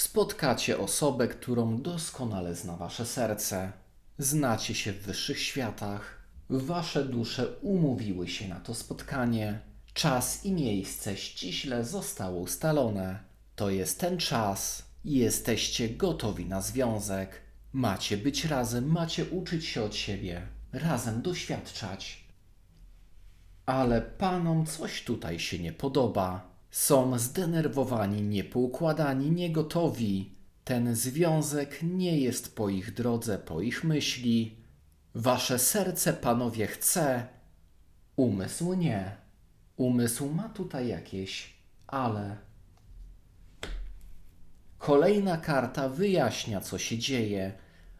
spotkacie osobę, którą doskonale zna wasze serce. Znacie się w wyższych światach. Wasze dusze umówiły się na to spotkanie. Czas i miejsce ściśle zostało ustalone. To jest ten czas. Jesteście gotowi na związek. Macie być razem, macie uczyć się od siebie, razem doświadczać. Ale panom coś tutaj się nie podoba. Są zdenerwowani, niepoukładani, niegotowi. Ten związek nie jest po ich drodze, po ich myśli. Wasze serce, panowie, chce, umysł nie. Umysł ma tutaj jakieś ale. Kolejna karta wyjaśnia, co się dzieje.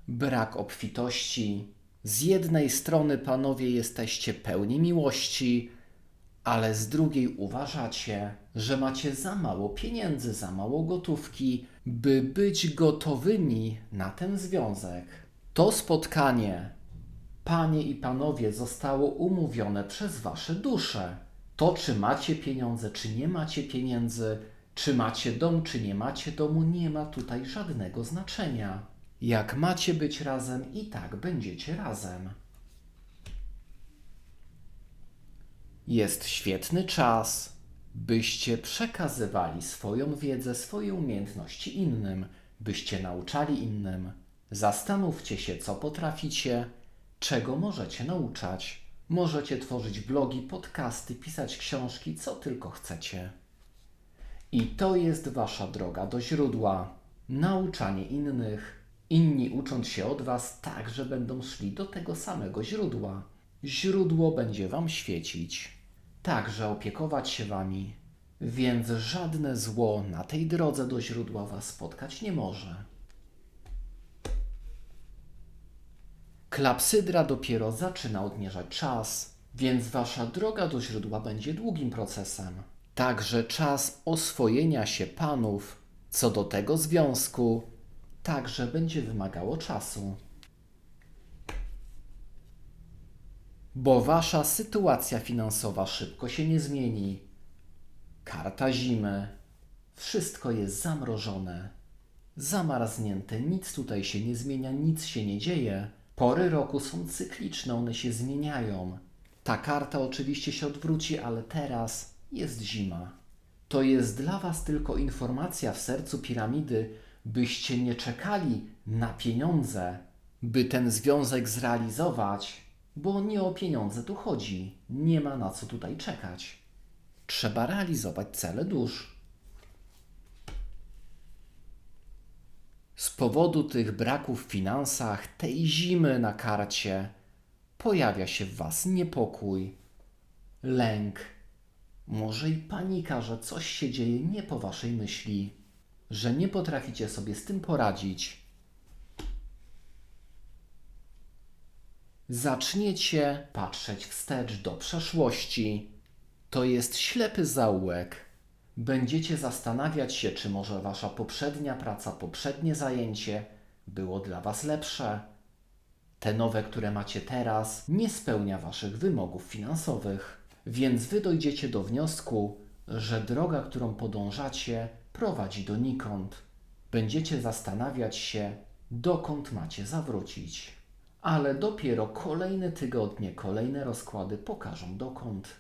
Brak obfitości. Z jednej strony, panowie, jesteście pełni miłości, ale z drugiej uważacie, że macie za mało pieniędzy, za mało gotówki, by być gotowymi na ten związek. To spotkanie, panie i panowie, zostało umówione przez wasze dusze. To, czy macie pieniądze, czy nie macie pieniędzy, czy macie dom, czy nie macie domu, nie ma tutaj żadnego znaczenia. Jak macie być razem, i tak będziecie razem. Jest świetny czas, byście przekazywali swoją wiedzę, swoje umiejętności innym, byście nauczali innym. Zastanówcie się, co potraficie, czego możecie nauczać. Możecie tworzyć blogi, podcasty, pisać książki, co tylko chcecie. I to jest wasza droga do źródła. Nauczanie innych. Inni ucząc się od was, także będą szli do tego samego źródła. Źródło będzie wam świecić, także opiekować się wami, więc żadne zło na tej drodze do źródła was spotkać nie może. Klapsydra dopiero zaczyna odmierzać czas, więc wasza droga do źródła będzie długim procesem. Także czas oswojenia się panów co do tego związku także będzie wymagało czasu. Bo wasza sytuacja finansowa szybko się nie zmieni. Karta zimy. Wszystko jest zamrożone, zamarznięte, nic tutaj się nie zmienia, nic się nie dzieje. Pory roku są cykliczne, one się zmieniają. Ta karta oczywiście się odwróci, ale teraz jest zima. To jest dla Was tylko informacja w sercu piramidy, byście nie czekali na pieniądze, by ten związek zrealizować, bo nie o pieniądze tu chodzi. Nie ma na co tutaj czekać. Trzeba realizować cele dusz. Z powodu tych braków w finansach, tej zimy na karcie, pojawia się w Was niepokój, lęk, może i panika, że coś się dzieje nie po Waszej myśli, że nie potraficie sobie z tym poradzić. Zaczniecie patrzeć wstecz do przeszłości. To jest ślepy zaułek. Będziecie zastanawiać się, czy może wasza poprzednia praca, poprzednie zajęcie było dla was lepsze. Te nowe, które macie teraz, nie spełnia waszych wymogów finansowych, więc wy dojdziecie do wniosku, że droga, którą podążacie, prowadzi donikąd. Będziecie zastanawiać się, dokąd macie zawrócić. Ale dopiero kolejne tygodnie, kolejne rozkłady pokażą dokąd.